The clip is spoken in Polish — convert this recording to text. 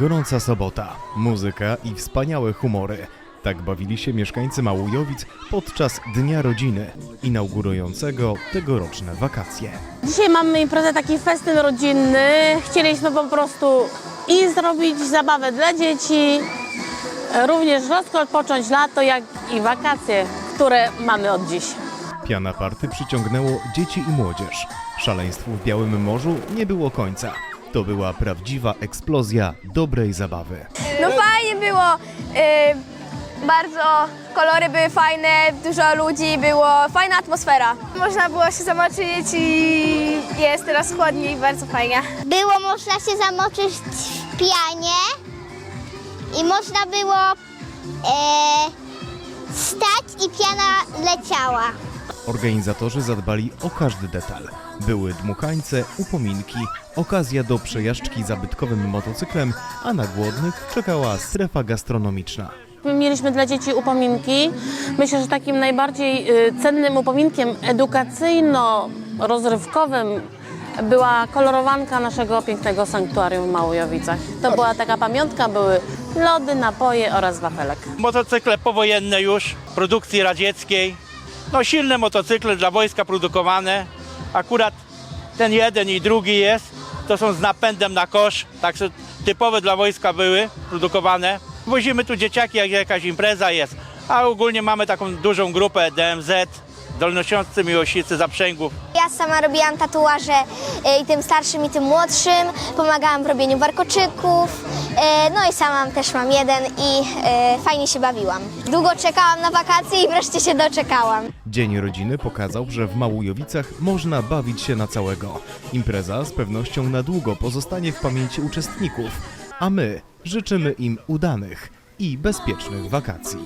gorąca sobota, muzyka i wspaniałe humory. Tak bawili się mieszkańcy Małujowic podczas Dnia Rodziny, inaugurującego tegoroczne wakacje. Dzisiaj mamy imprezę, taki festyn rodzinny. Chcieliśmy po prostu i zrobić zabawę dla dzieci, również rozpocząć lato, jak i wakacje, które mamy od dziś. Piana party przyciągnęło dzieci i młodzież. Szaleństwu w Białym Morzu nie było końca. To była prawdziwa eksplozja dobrej zabawy. No fajnie było. y, bardzo kolory były fajne, dużo ludzi było, fajna atmosfera. Można było się zamoczyć i jest teraz chłodniej, bardzo fajnie. Było można się zamoczyć w pianie i można było e, stać i piana leciała. Organizatorzy zadbali o każdy detal. Były dmuchańce, upominki, okazja do przejażdżki zabytkowym motocyklem, a na głodnych czekała strefa gastronomiczna. My Mieliśmy dla dzieci upominki. Myślę, że takim najbardziej y, cennym upominkiem edukacyjno-rozrywkowym była kolorowanka naszego pięknego sanktuarium w Małojowicach. To była taka pamiątka, były lody, napoje oraz wafelek. Motocykle powojenne już, produkcji radzieckiej. No silne motocykle dla wojska produkowane. Akurat ten jeden i drugi jest. To są z napędem na kosz, także typowe dla wojska były produkowane. Wozimy tu dzieciaki, jak jakaś impreza jest. A ogólnie mamy taką dużą grupę DMZ, Dolnośląscy Miłośnicy Zaprzęgów. Ja sama robiłam tatuaże e, i tym starszym i tym młodszym. Pomagałam w robieniu warkoczyków. E, no i sama też mam jeden i e, fajnie się bawiłam. Długo czekałam na wakacje i wreszcie się doczekałam. Dzień rodziny pokazał, że w Małujowicach można bawić się na całego. Impreza z pewnością na długo pozostanie w pamięci uczestników, a my życzymy im udanych i bezpiecznych wakacji.